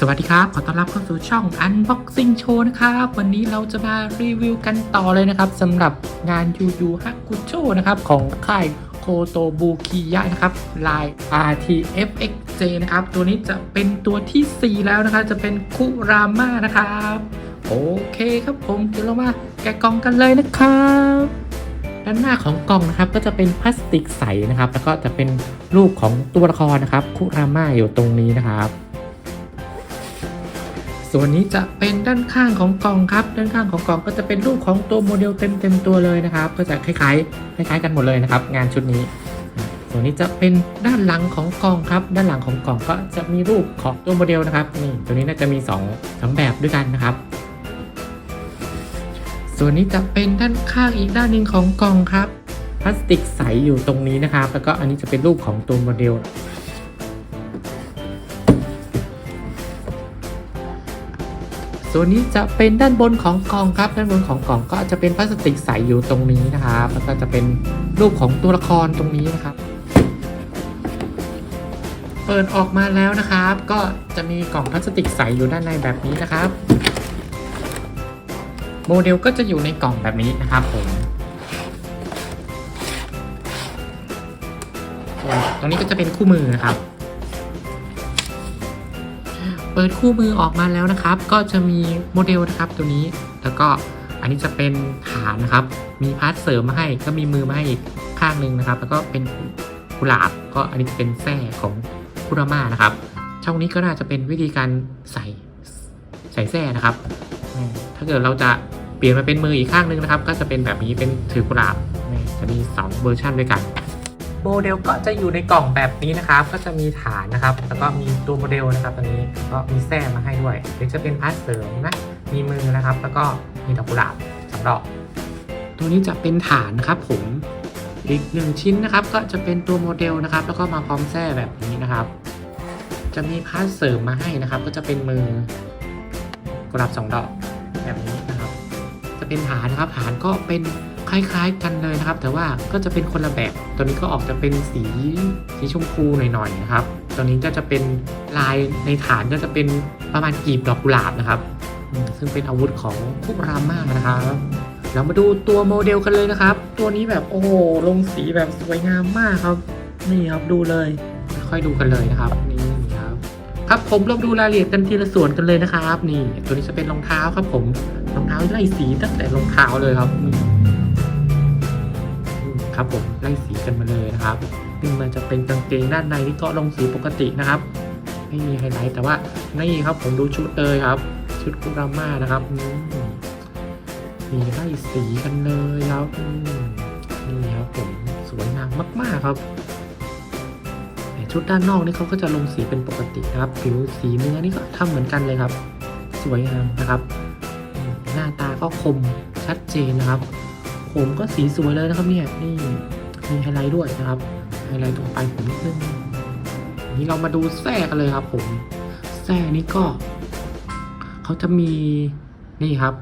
สวัสดีครับ ขอต้อนรับเข้าสู่ช่อง Unboxing Show นะครับ วันนี้เราจะมารีวิวกันต่อเลยนะครับสำหรับงานยูยูฮักกุโชนะครับ ของค่ายโคโตบุคิยะนะครับ ลาย RTFXJ นะครับ ตัวนี้จะเป็นตัวทีสี่4 แล้วนะครับ จะเป็นคุราม่านะครับ โอเคครับผมเดี๋ยวเรามาแกะกล่องกันเลยนะครับด้านหน้าของกล่องนะครับก็จะเป็นพลาสติกใสนะครับ แล้วก็จะเป็นรูปของตัวละครนะครับคุราม่าอยู่ตรงนี้นะครับ ส่วนนี้จะเป็นด้านข้างของกล่องครับ ด้านข้างของกล่องก็จะเป็นรูปของตัวโมเดลเต็มเต็มๆตัวเลยนะครับ ก็จะคล้ายๆคล้ายๆกันหมดเลยนะครับ งานชุดนี้ ส่วนนี้จะเป็นด้านหลังของกล่องครับ ด้านหลังของกล่องก็จะมีรูปของตัวโมเดลนะครับนี่ตัวนี้น่าจะมี2องสองแบบด้วยกันนะครับ ส่วนนี้จะเป็นด้านข้างอีกด้านหนึ่งของกล่องครับพลาสติกใสอยู่ตรงนี้นะครับ แล้วก็อันนี้จะเป็นรูปของตัวโมเดล ส่วนี้จะเป็นด้านบนของกล่องครับ ด้านบนของกล่องก็จะเป็นพลาสติกใสอยู่ตรงนี้นะครับแล้วก็จะเป็นรูปของตัวละครตรงนี้นะครับ เปิดออกมาแล้วนะครับ ก็จะมีกล่องพลาสติกใสอยู่ด้านในแบบนี้นะครับ โมเดลก็จะอยู่ในกล่องแบบนี้นะครับผมตรงนี้ก็จะเป็นคู่มือนะครับ ปิดคู่มือออกมาแล้วนะครับ ก็จะมีโมเดลนะครับตัวนี้ แล้วก็อันนี้จะเป็นฐานนะครับ มีพาร์ทเสริมมาให้ ก็มีมือมาให้อีกข้างหนึ่งนะครับ แล้วก็เป็นกุหลาบ ก็อันนี้จะเป็นแส้ของคุรามานะครับ ช่องนี้ก็น่าจะเป็นวิธีการใส่ใส่แส้นะครับ ถ้าเกิดเราจะเปลี่ยนมาเป็นมืออีกข้างหนึงนะครับ ก็จะเป็นแบบนี้เป็นถือกุหลาบ จะมีสองเวอร์ชันด้วยกัน โมเดลก็จะอยู่ในกล่องแบบนี้นะครับ ก็จะมีฐานนะครับ แล้วก็มีตัวโมเดลนะครับตัวนี้ก็มีแส้มาให้ด้วยเดี๋ยวจะเป็นพาร์ทเสริมนะ มีมือนะครับ แล้วก็มีดอกกุหลาบสำดอกตัวนี้จะเป็นฐานนะครับผมอีกหนึ่งชิ้นนะครับ ก็จะเป็นตัวโมเดลนะครับ แล้วก็มาพร้อมแส้แบบนี้นะครับ จะมีพาร์ทเสริมมาให้นะครับ ก็จะเป็นมือกุหลาบสองดอกแบบนี้นะครับ จะเป็นฐานนะครับ ฐานก็เป็น คล้ายๆกันเลยนะครับ แต่ว่าก็จะเป็นคนละแบบ ตัวนี้ก็ออกจะเป็นสีสีชมพูหน่อยๆนะครับ ตัวนี้ก็จะเป็นลายในฐานก็จะเป็นประมาณกีบดอกกุหลาบนะครับ ซึ่งเป็นอาวุธของคุรามานะครับเรามาดูตัวโมเดลกันเลยนะครับ ตัวนี้แบบโอ้โหลงสีแบบสวยงามมากครับ นี่ครับดูเลย ค่อยดูกันเลยนะครับนี่ครับ ครับผมเราดูรายละเอียดกันทีละส่วนกันเลยนะครับ นี่ ตัวนี้จะเป็นรองเท้าครับผมรองเท้าไล่สีตั้งแต่รองเท้าเลยครับ ครับผมไล่สีกันมาเลยนะครับซึ่งมันจะเป็นกางเกงด้านในที่ก็ลงสีปกตินะครับไม่มีไฮไลท์แต่ว่านี่ครับผมดูชุดเลยครับ ชุดคุราม่านะครับมมีไล่สีกันเลยครับนี่ครับผมสวยงามมาก ๆครับชุดด้านนอกนี่เขาก็จะลงสีเป็นปกตินะครับ ผิวสีเนื้อนี่ก็ทำเหมือนกันเลยครับ สวยงามนะครับ หน้าตาก็คมชัดเจนนะครับ ผมก็สีสวยเลยนะครับเนี่ยนี่มีไฮไลท์ด้วยนะครับไฮไลท์ตรงปลายผมนิดนึงนี่เรามาดูแส้กันเลยครับ ผมแส้นี่ก็เขาจะมีนี่ครับ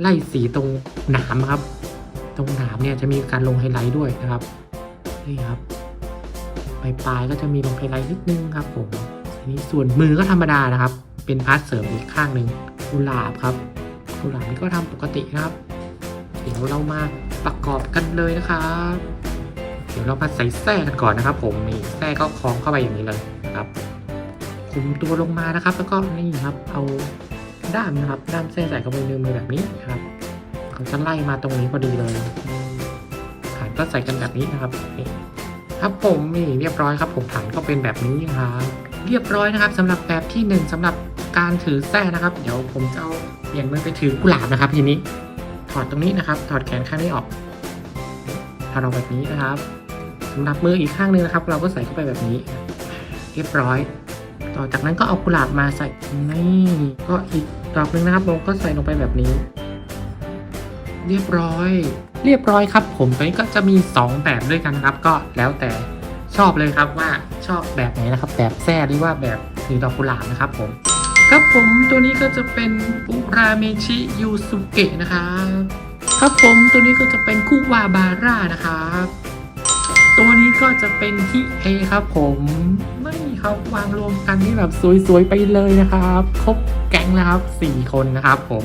ไล่สีตรงหนามครับ ตรงหนามเนี่ยจะมีการลงไฮไลท์ด้วยนะครับนี่ครับปลายปลายๆก็จะมีลงไฮไลท์นิดนึงครับ ผมอันนี้ส่วนมือก็ธรรมดานะครับ เป็นพาร์ทเสริมอีกข้างหนึ่งกุหลาบครับกุหลาบนี่ก็ทำปกตินะครับ เดี๋ยวเรามาประกอบกันเลยนะครับเดี๋ยวเรามาใส่แส้กันก่อนนะครับ ผมนี่แส้ก็คล้องเข้าไปอย่างนี้เลยนะครับคุมตัวลงมานะครับ แล้วก็นี่ครับเอาด้ามนะครับ ด้ามแส้ใส่เข้าไปในมือแบบนี้นะครับเขาจะไล่มาตรงนี้พอดีเลยฐานก็ใส่กันแบบนี้นะครับนี่ครับผมนี่เรียบร้อยครับ ผมฐานก็เป็นแบบนี้ครับเรียบร้อยนะครับสำหรับแบบที่หนึ่งสำหรับการถือแส้นะครับ เดี๋ยวผมจะเอาเปลี่ยนมือไปถือกุหลาบนะครับทีนี้ ถอดตรงนี้นะครับ ถอดแขนข้างนี้ออกถอดออกแบบนี้นะครับสำหรับมืออีกข้างหนึงนะครับ เราก็ใส่เข้าไปแบบนี้ เรียบร้อย ต่อจากนั้นก็เอากุหลาบมาใส่นี่ก็อีกดอกหนึงนะครับผมก็ใส่ลงไปแบบนี้ เรียบร้อย เรียบร้อยครับ ผมตัวนี้ก็จะมี 2 แบบด้วยกันนะครับ ก็แล้วแต่ชอบเลยครับว่าชอบแบบไหนนะครับ แบบแซ่หรือว่าแบบถือดอกกุหลาบนะครับผม ครับผมตัวนี้ก็จะเป็นอุราเมชิยูสุเกะนะครับครับผมตัวนี้ก็จะเป็นคุวาบาร่านะครับตัวนี้ก็จะเป็นฮิเอครับผมไม่คนะครับวางรวมกันนี่แบบสวยๆไปเลยนะครับครบแก๊งนะครับสี่คนนะครับผม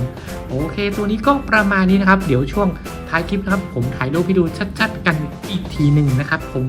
โอเค ตัวนี้ก็ประมาณนี้นะครับ เดี๋ยวช่วงท้ายคลิปนะครับ ผมถ่ายรูปให้ดูชัด ๆ กันอีกทีหนึ่งนะครับผม